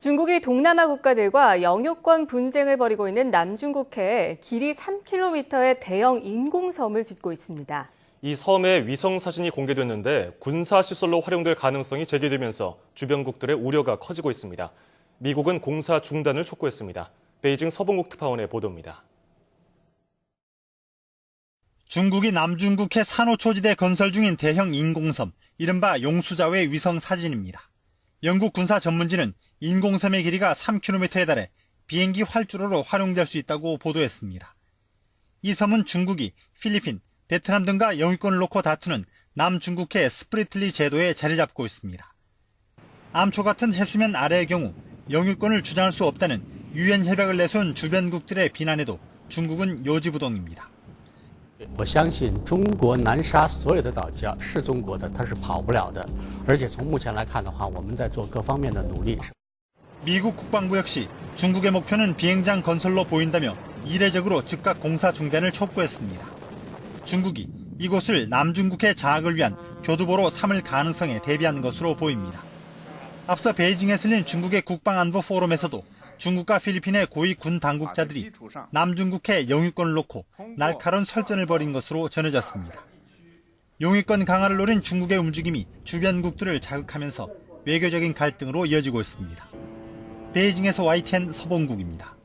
중국이 동남아 국가들과 영유권 분쟁을 벌이고 있는 남중국해에 길이 3km의 대형 인공섬을 짓고 있습니다. 이 섬의 위성 사진이 공개됐는데 군사 시설로 활용될 가능성이 제기되면서 주변국들의 우려가 커지고 있습니다. 미국은 공사 중단을 촉구했습니다. 베이징 서봉국 특파원의 보도입니다. 중국이 남중국해 산호초지대 건설 중인 대형 인공섬, 이른바 용수자의 위성 사진입니다. 영국 군사 전문지는 인공섬의 길이가 3km에 달해 비행기 활주로로 활용될 수 있다고 보도했습니다. 이 섬은 중국이 필리핀, 베트남 등과 영유권을 놓고 다투는 남중국해 스프리틀리 제도에 자리 잡고 있습니다. 암초 같은 해수면 아래의 경우 영유권을 주장할 수 없다는 유엔 협약을 내세운 주변국들의 비난에도 중국은 요지부동입니다. 我相信中国南沙所有的岛礁是中国的，它是跑不了的。而且从目前来看的话，我们在做各方面的努力。 미국 국방부 역시 중국의 목표는 비행장 건설로 보인다며 이례적으로 즉각 공사 중단을 촉구했습니다. 중국이 이곳을 남중국해 장악을 위한 교두보로 삼을 가능성에 대비한 것으로 보입니다. 앞서 베이징에서 열린 중국의 국방안보 포럼에서도 중국과 필리핀의 고위 군 당국자들이 남중국해 영유권을 놓고 날카로운 설전을 벌인 것으로 전해졌습니다. 용의권 강화를 노린 중국의 움직임이 주변국들을 자극하면서 외교적인 갈등으로 이어지고 있습니다. 베이징에서 YTN 서봉국입니다.